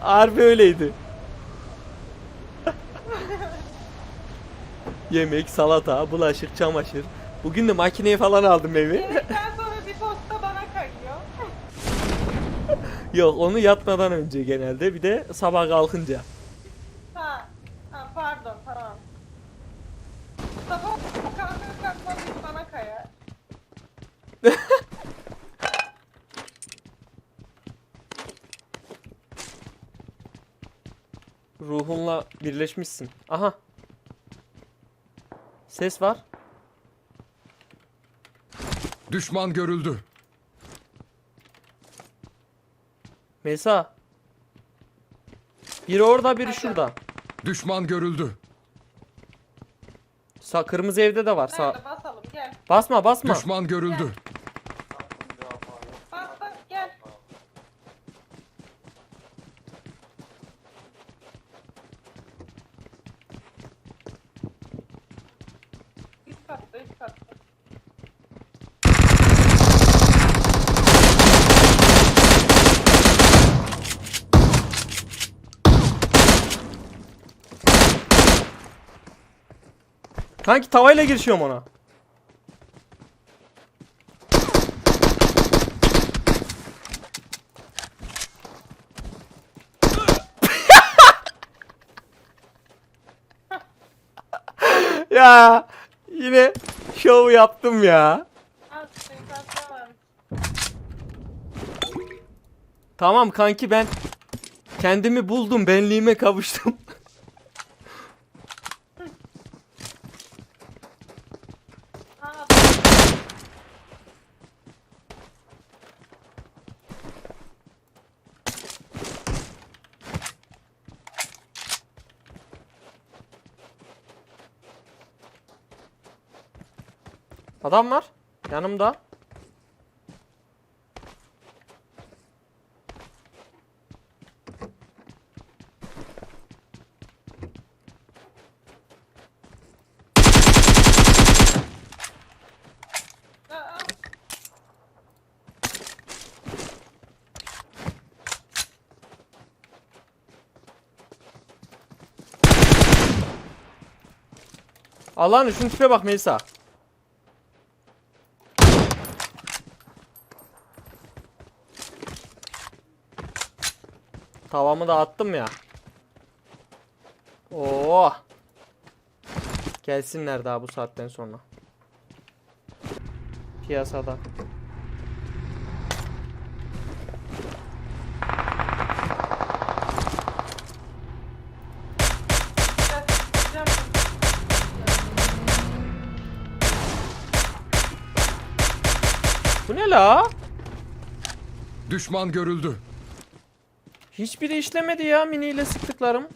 Harbi öyleydi. Yemek, salata, bulaşık, çamaşır. Bugün de makineyi falan aldım evi. Yemekten sonra bir posta bana kayıyor. Yok onu yatmadan önce genelde bir de sabah kalkınca. ha. ha pardon tamam. Sabah kalkar kalkmaz bana kayar. birleşmişsin. Aha. Ses var. Düşman görüldü. Mesa. Biri orada biri şurada. Düşman görüldü. Sa kırmızı evde de var. Sağ Nerede basalım gel. basma basma. Düşman görüldü. Bas bas gel. Üst katta. Kanki tavayla girişiyorum ona. ya yine şov yaptım ya. Tamam kanki ben kendimi buldum, benliğime kavuştum. Adam var yanımda. Allah'ın şunun tipe bak Melisa. Tavamı da attım ya. Oo. Gelsinler daha bu saatten sonra. Piyasada. Bu ne la? Düşman görüldü. Hiçbiri işlemedi ya miniyle sıktıklarım.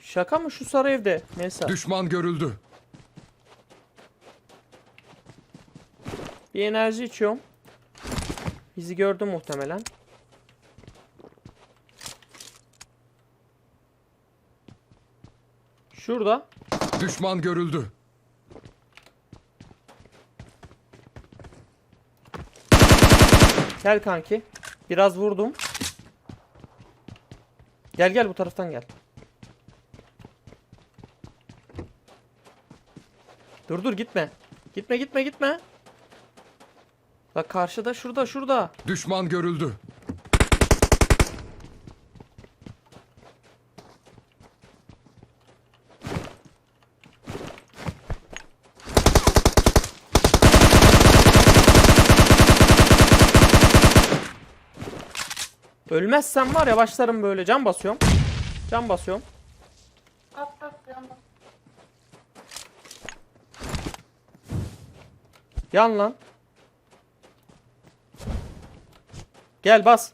Şaka mı şu sarı evde? Neyse. Düşman görüldü. Bir enerji içiyorum. Bizi gördü muhtemelen. Şurada. Düşman görüldü. Gel kanki. Biraz vurdum. Gel gel bu taraftan gel. Dur dur gitme. Gitme gitme gitme. Bak karşıda şurada şurada. Düşman görüldü. Ölmezsem var ya başlarım böyle can basıyorum. Can basıyorum. At at yanına. Yan lan. Gel bas.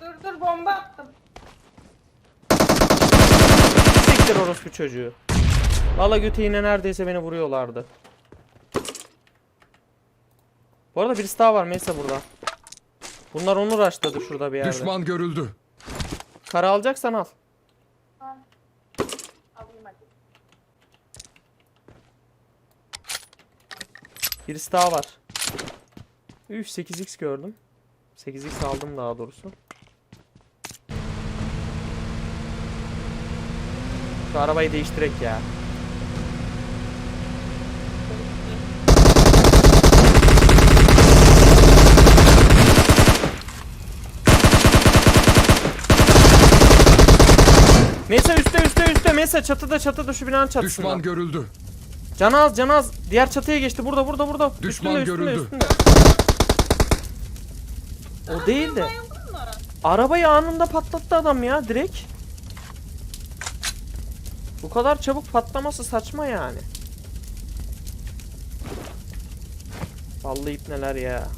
Dur dur bomba attım. Siktir orospu çocuğu. Valla götü yine neredeyse beni vuruyorlardı. Bu arada birisi daha var Mesa burada. Bunlar onu rushladı şurada bir yerde. Düşman görüldü. Kara alacaksan al. Birisi daha var. Üf 8x gördüm. 8x aldım daha doğrusu. Şu arabayı değiştirek ya. Mesa üstte üstte üstte Mesa çatıda çatıda şu binanın çatısında. Düşman görüldü. Can az can az. Diğer çatıya geçti. Burada burada burada. Düşman üstünde, üstünde, görüldü. üstünde. O değil de. Arabayı anında patlattı adam ya direkt. Bu kadar çabuk patlaması saçma yani. Vallahi ipneler ya.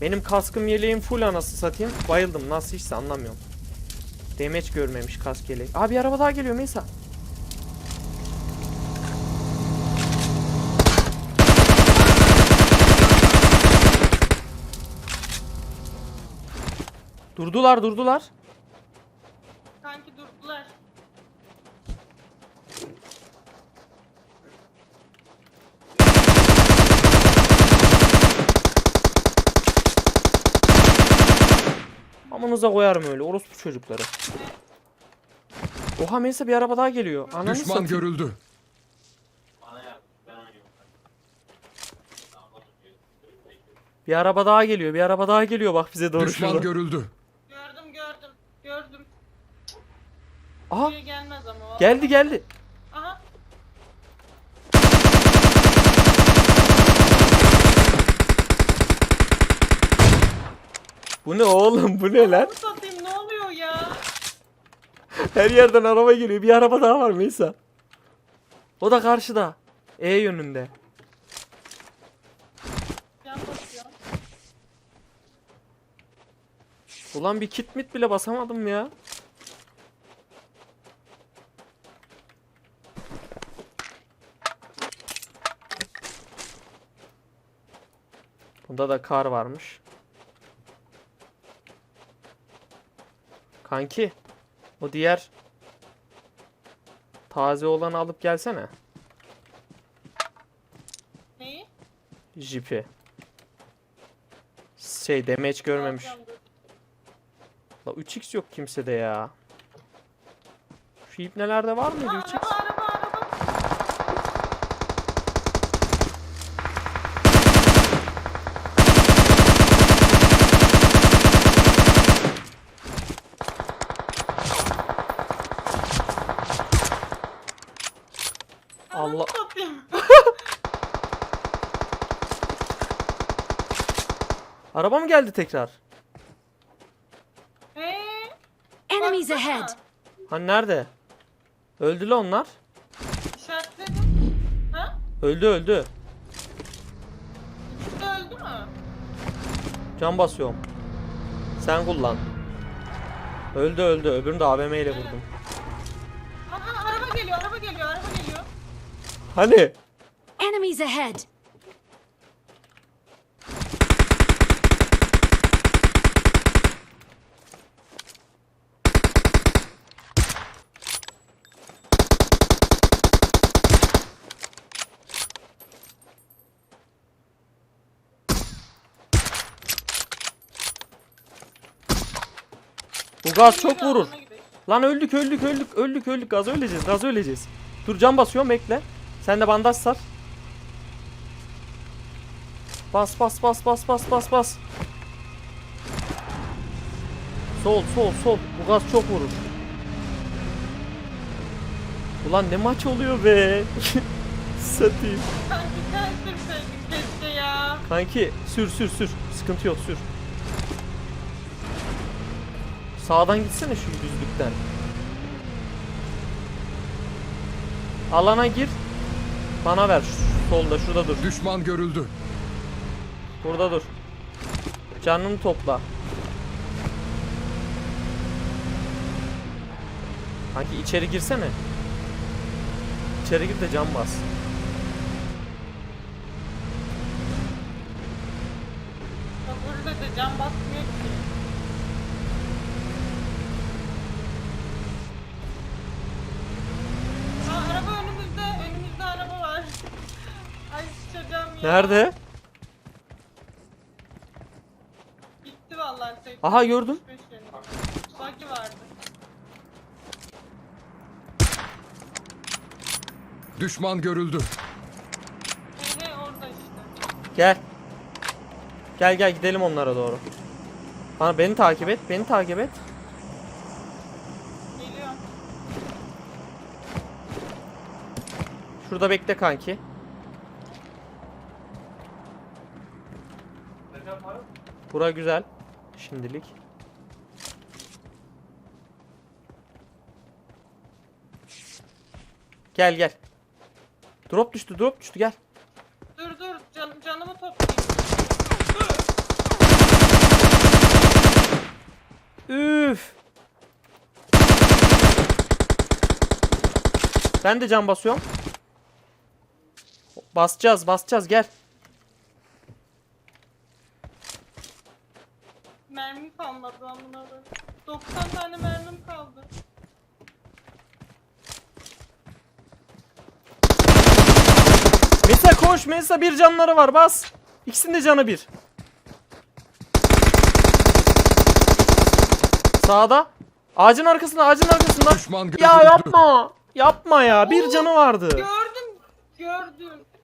Benim kaskım yeleğim full anası satayım. Bayıldım nasıl hiç anlamıyorum. Damage görmemiş kask yeleği. Abi araba daha geliyor Mesa. Durdular durdular. Kanki durdular. Amanıza koyarım öyle orospu çocukları. Oha Mesa bir araba daha geliyor. Ananı Düşman satayım. görüldü. Bir araba daha geliyor. Bir araba daha geliyor bak bize doğru Düşman şurada. görüldü. Gördüm gördüm. Gördüm. Aha Buraya gelmez ama geldi geldi. Aha. Bu ne oğlum bu ne lan? Satayım ne oluyor ya? Her yerden araba geliyor. Bir araba daha var Mesa. O da karşıda. E yönünde. Can basıyor. Ulan bir kit mit bile basamadım ya. Bunda da kar varmış. Kanki. O diğer taze olanı alıp gelsene. Neyi? Jipi. Şey damage görmemiş. La 3x yok kimsede ya. Şu ipnelerde var mıydı Aa, 3x? Allah. Araba mı geldi tekrar? Eee? Enemies ahead! Hani nerede? Öldü lan onlar. İşaretledim. Ha? Öldü öldü. İkisi de öldü mü? Can basıyorum. Sen kullan. Öldü öldü. Öbürünü de AVM ile vurdum. Hani? Enemies ahead! Bu gaz çok vurur. Lan öldük öldük öldük öldük öldük. Gaz öleceğiz gaz öleceğiz. Dur can basıyorum bekle. Sen de bandaj sar. Bas bas bas bas bas bas bas. Sol sol sol. Bu gaz çok vurur. Ulan ne maç oluyor be. Satayım. Kanki sen sürseydin keşke ya. Kanki sür sür sür. Sıkıntı yok sür. Sağdan gitsene şu düzlükten. Alana gir. Bana ver. Şu solda şurada dur. Düşman görüldü. Burada dur. Canını topla. Kanki içeri girsene. İçeri gir de can bas. Burada da can basmıyor Nerede? Gitti vallahi. seksen, Aha, gördüm. Buggy vardı. Düşman görüldü. Hele orada işte. Gel. Gel gel gidelim onlara doğru. Bana beni takip et, beni takip et. Geliyor. Şurada bekle kanki. Bura güzel. Şimdilik. Gel gel. Drop düştü, drop düştü gel. Dur dur can, canımı toplayayım. Üf. Ben de can basıyorum. Basacağız, basacağız gel. Mermim kalmadı amına koyayım. 90 tane mermim kaldı. Mesa koş, Mesa bir canları var bas. İkisinin de canı bir. Sağda. Ağacın arkasında, ağacın arkasında. Düşman görüldü. Ya yapma. Yapma ya. Bir canı vardı. Gördüm. Gördüm.